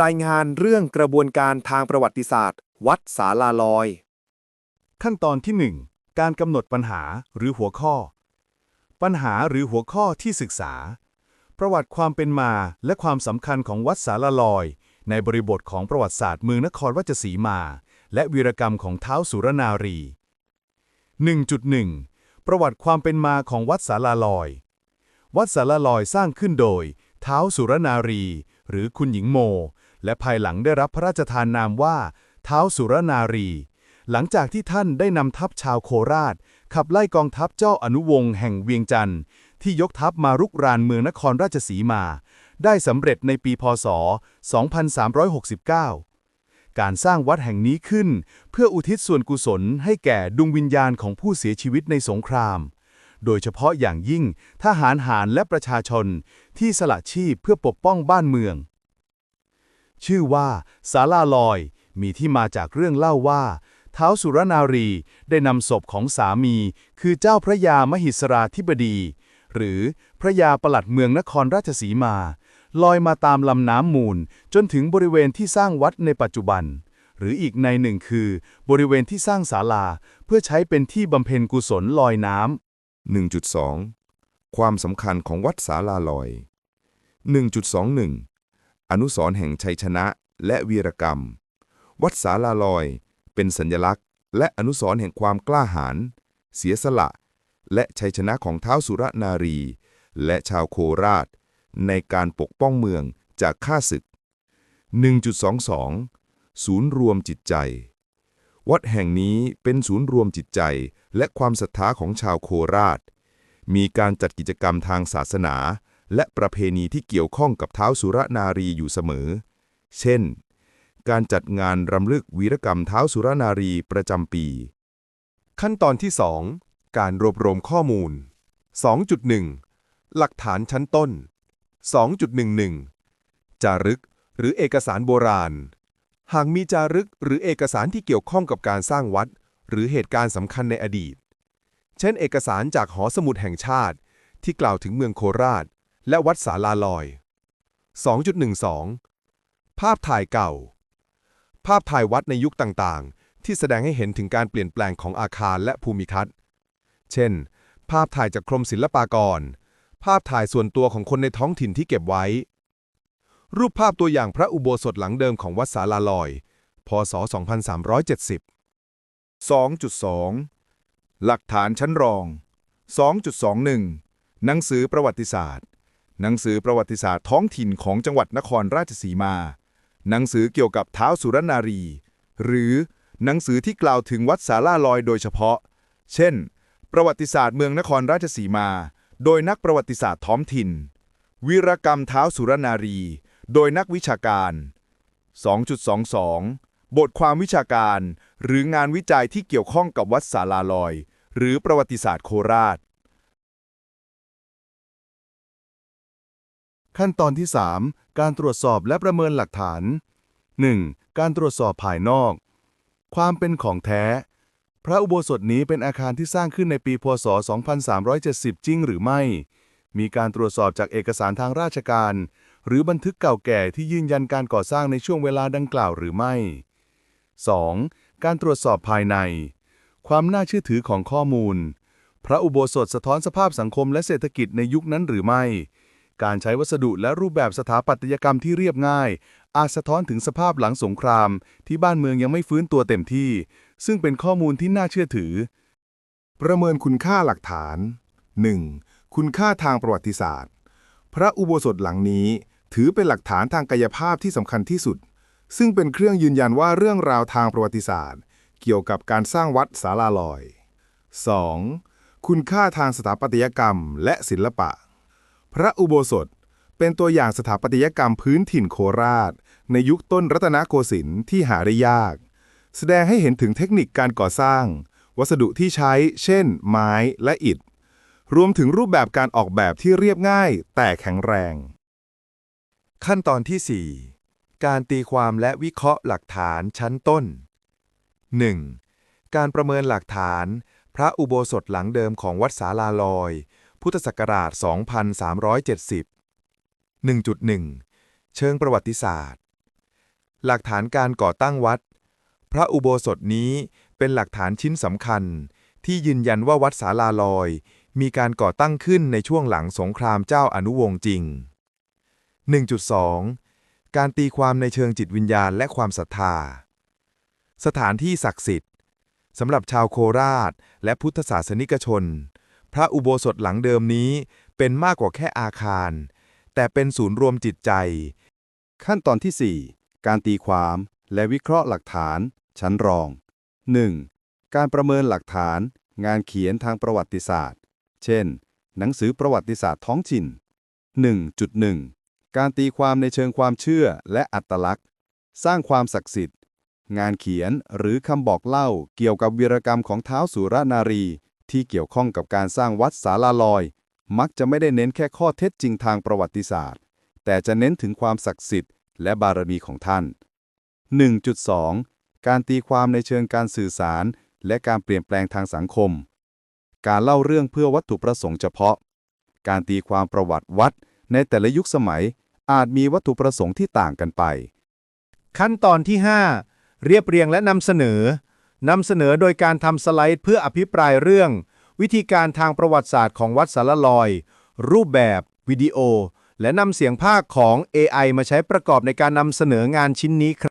รายงานเรื่องกระบวนการทางประวัติศาสตร์ วัดสาลาลอย ขั้นตอนที่ 1 การกำหนดปัญหาหรือหัวข้อ ปัญหาหรือหัวข้อที่ศึกษา ประวัติความเป็นมาและความสำคัญของวัดสาลาลอย ในบริบทของประวัติศาสตร์เมืองนครราชสีมา และวีรกรรมของเท้าสุรนารี 1.1 ประวัติความเป็นมาของวัดสาลาลอย วัดสาลาลอยสร้างขึ้นโดยเท้าสุรนารี หรือคุณหญิงโม และภายหลังได้รับพระราชทานนามว่า เท้าสุรนารี หลังจากที่ท่านได้นำทัพชาวโคราช ขับไล่กองทัพเจ้าอนุวงศ์แห่งเวียงจันทร์ที่ยกทัพมารุกรานเมืองนครราชสีมา ได้สำเร็จในปีพศ 2369การสร้างวัดแห่งนี้ขึ้น เพื่ออุทิศส่วนกุศลให้แก่ดวงวิญญาณของผู้เสียชีวิตในสงคราม โดยเฉพาะอย่างยิ่งทหารหารและประชาชนที่สละชีพเพื่อปกป้องบ้านเมือง ชื่อว่าศาลาลอย มีที่มาจากเรื่องเล่าว่าท้าวสุรนารีได้นำศพของสามี คือเจ้าพระยามหิสราธิบดี หรือพระยาปลัดเมืองนครราชสีมา ลอยมาตามลำน้ำมูลจนถึงบริเวณที่สร้างวัดในปัจจุบัน หรืออีกในหนึ่งคือบริเวณที่สร้างศาลา เพื่อใช้เป็นที่บำเพ็ญกุศลลอยน้ำ1.2 ความสำคัญของวัดสาลาลอย 1.21 อนุสรณ์แห่งชัยชนะและวีรกรรม วัดสาลาลอย เป็นสัญลักษณ์ และอนุสรณ์แห่งความกล้าหาญเสียสละ และชัยชนะของเท้าวสุรนารี และชาวโคราช ในการปกป้องเมืองจากข้าศึก 1.22 ศูนย์รวมจิตใจ วัดแห่งนี้เป็นศูนย์รวมจิตใจและความศรัทธาของชาวโคราช มีการจัดกิจกรรมทางศาสนา และประเพณีที่เกี่ยวข้องกับเท้าสุรนารีอยู่เสมอ เช่น การจัดงานรำลึกวีรกรรมเท้าสุรนารีประจำปี ขั้นตอนที่ 2 การรวบรวมข้อมูล 2.1 หลักฐานชั้นต้น 2.11 จารึกหรือเอกสารโบราณ หากมีจารึกหรือเอกสารที่เกี่ยวข้องกับการสร้างวัด หรือเหตุการณ์สำคัญในอดีต เช่น เอกสารจากหอสมุดแห่งชาติที่กล่าวถึงเมืองโคราช และวัดสาลาลอย 2.12 ภาพถ่ายเก่า ภาพถ่ายวัดในยุคต่างๆ ที่แสดงให้เห็นถึงการเปลี่ยนแปลงของอาคารและภูมิทัศน์ เช่น ภาพถ่ายจากกรมศิลปากร ภาพถ่ายส่วนตัวของคนในท้องถิ่นที่เก็บไว้ รูปภาพตัวอย่างพระอุโบสถหลังเดิมของวัดสาลาลอย พศ 2370 2.2 หลักฐานชั้นรอง 2.21 หนังสือประวัติศาสตร์ หนังสือประวัติศาสตร์ท้องถิ่นของจังหวัดนครราชสีมา หนังสือเกี่ยวกับเท้าสุรนารี หรือหนังสือที่กล่าวถึงวัดสาลาลอยโดยเฉพาะ เช่น ประวัติศาสตร์เมืองนครราชสีมา โดยนักประวัติศาสตร์ท้องถิ่นวีรกรรมเท้าสุรนารี โดยนักวิชาการ 2.22 บทความวิชาการ หรืองานวิจัยที่เกี่ยวข้องกับวัดสาลาลอย หรือประวัติศาสตร์โคราช ขั้นตอนที่ 3 การตรวจสอบและประเมินหลักฐาน 1. การตรวจสอบภายนอก ความเป็นของแท้ พระอุโบสถนี้เป็นอาคารที่สร้างขึ้นในปีพศ 2370 จริงหรือไม่ มีการตรวจสอบจากเอกสารทางราชการ หรือบันทึกเก่าแก่ที่ยืนยันการก่อสร้างในช่วงเวลาดังกล่าวหรือไม่ 2. การตรวจสอบภายใน ความน่าเชื่อถือของข้อมูล พระอุโบสถสะท้อนสภาพสังคมและเศรษฐกิจในยุคนั้นหรือไม่ การใช้วัสดุและรูปแบบสถาปัตยกรรมที่เรียบง่าย อาจสะท้อนถึงสภาพหลังสงคราม ที่บ้านเมืองยังไม่ฟื้นตัวเต็มที่ ซึ่งเป็นข้อมูลที่น่าเชื่อถือ ประเมินคุณค่าหลักฐาน 1. คุณค่าทางประวัติศาสตร์ พระอุโบสถหลังนี้ ถือเป็นหลักฐานทางกายภาพที่สำคัญที่สุด ซึ่งเป็นเครื่องยืนยันว่าเรื่องราวทางประวัติศาสตร์ เกี่ยวกับการสร้างวัดสาลาลอย 2. คุณค่าทางสถาปัตยกรรมและศิลปะ พระอุโบสถเป็นตัวอย่างสถาปัตยกรรมพื้นถิ่นโคราช ในยุคต้นรัตนโกสินทร์ที่หาได้ยาก แสดงให้เห็นถึงเทคนิคการก่อสร้าง วัสดุที่ใช้ เช่น ไม้และอิฐ รวมถึงรูปแบบการออกแบบที่เรียบง่าย แต่แข็งแรง ขั้นตอนที่ 4 การตีความและวิเคราะห์หลักฐานชั้นต้น 1. การประเมินหลักฐาน พระอุโบสถหลังเดิมของวัดสาลาลอย พุทธศักราช 2370 1.1 เชิงประวัติศาสตร์ หลักฐานการก่อตั้งวัด พระอุโบสถนี้เป็นหลักฐานชิ้นสำคัญ ที่ยืนยันว่าวัดศาลาลอย มีการก่อตั้งขึ้นในช่วงหลังสงครามเจ้าอนุวงศ์จริง 1.2 การตีความในเชิงจิตวิญญาณและความศรัทธา สถานที่ศักดิ์สิทธิ์สำหรับชาวโคราช และพุทธศาสนิกชน พระอุโบสถหลังเดิมนี้เป็นมากกว่าแค่อาคาร แต่เป็นศูนย์รวมจิตใจ ขั้นตอนที่ 4 การตีความและวิเคราะห์หลักฐาน ชั้นรอง 1. การประเมินหลักฐาน งานเขียนทางประวัติศาสตร์ เช่น หนังสือประวัติศาสตร์ท้องถิ่น 1.1 การตีความในเชิงความเชื่อและอัตลักษณ์ สร้างความศักดิ์สิทธิ์ งานเขียนหรือคำบอกเล่าเกี่ยวกับวีรกรรมของเท้าสุรนารี ที่เกี่ยวข้องกับการสร้างวัดสาลาลอย มักจะไม่ได้เน้นแค่ข้อเท็จจริงทางประวัติศาสตร์ แต่จะเน้นถึงความศักดิ์สิทธิ์และบารมีของท่าน 1.2 การตีความในเชิงการสื่อสาร และการเปลี่ยนแปลงทางสังคม การเล่าเรื่องเพื่อวัตถุประสงค์เฉพาะ การตีความประวัติวัด ในแต่ละยุคสมัยอาจมีวัตถุประสงค์ที่ต่างกันไป ขั้นตอนที่ 5 เรียบเรียงและนำเสนอ นำเสนอโดยการทำสไลด์เพื่ออภิปรายเรื่อง วิธีการทางประวัติศาสตร์ของวัดสารลอย รูปแบบ วิดีโอ และนำเสียงภาคของ AI มาใช้ประกอบในการนำเสนองานชิ้นนี้ครับ